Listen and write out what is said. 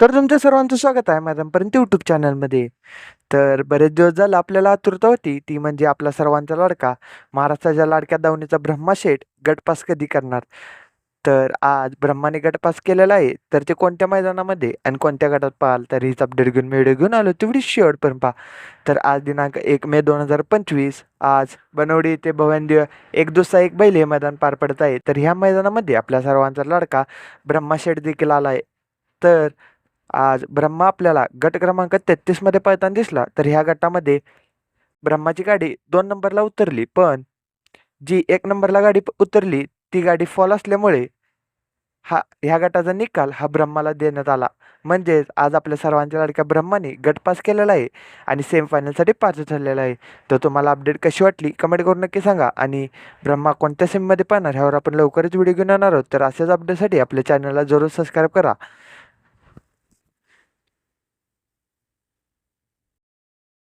तर तुमचं सर्वांचं स्वागत आहे मॅडमपर्यंत यूट्यूब चॅनलमध्ये तर बरेच दिवस झालं आपल्याला आतुरता होती. ती म्हणजे आपला सर्वांचा लाडका. महाराष्ट्राच्या लाडक्या दावणीचा ब्रह्माशेठ गटपास कधी करणार? तर आज ब्रह्माने गटपास केलेला आहे. तर ते कोणत्या मैदानामध्ये आणि कोणत्या गटात पाहाल? तर हीच अपडेट घेऊन व्हिडिओ घेऊन आलो. तेवढी शेवटपर्यंत पहा. तर आज दिनांक एक मे दोन हजार पंचवीस. आज बनवडी ते भवंद्य एक दुसरा एक बैल हे मैदान पार पडत आहे. तर ह्या मैदानामध्ये आपल्या सर्वांचा लाडका ब्रह्माशेठ देखील आला आहे. तर आज ब्रह्मा आपल्याला गट क्रमांक तेहतीसमध्ये पळताना दिसला तर ह्या गटामध्ये ब्रह्माची गाडी दोन नंबरला उतरली पण जी एक नंबरला गाडी प- उतरली ती गाडी फॉल असल्यामुळे हा ह्या गटाचा निकाल हा ब्रह्माला देण्यात आला. म्हणजेच आज आपल्या सर्वांच्या लाडक्या ब्रह्माने गट पास केलेला आहे आणि सेमीफायनलसाठी पात्र ठरलेला आहे. तर तुम्हाला अपडेट कशी वाटली कमेंट करून नक्की सांगा आणि ब्रह्मा कोणत्या सेमीमध्ये पाहणार ह्यावर आपण लवकरच व्हिडिओ घेऊन येणार आहोत. तर अशाच अपडेटसाठी आपल्या चॅनलला जरूर सबस्क्राईब करा.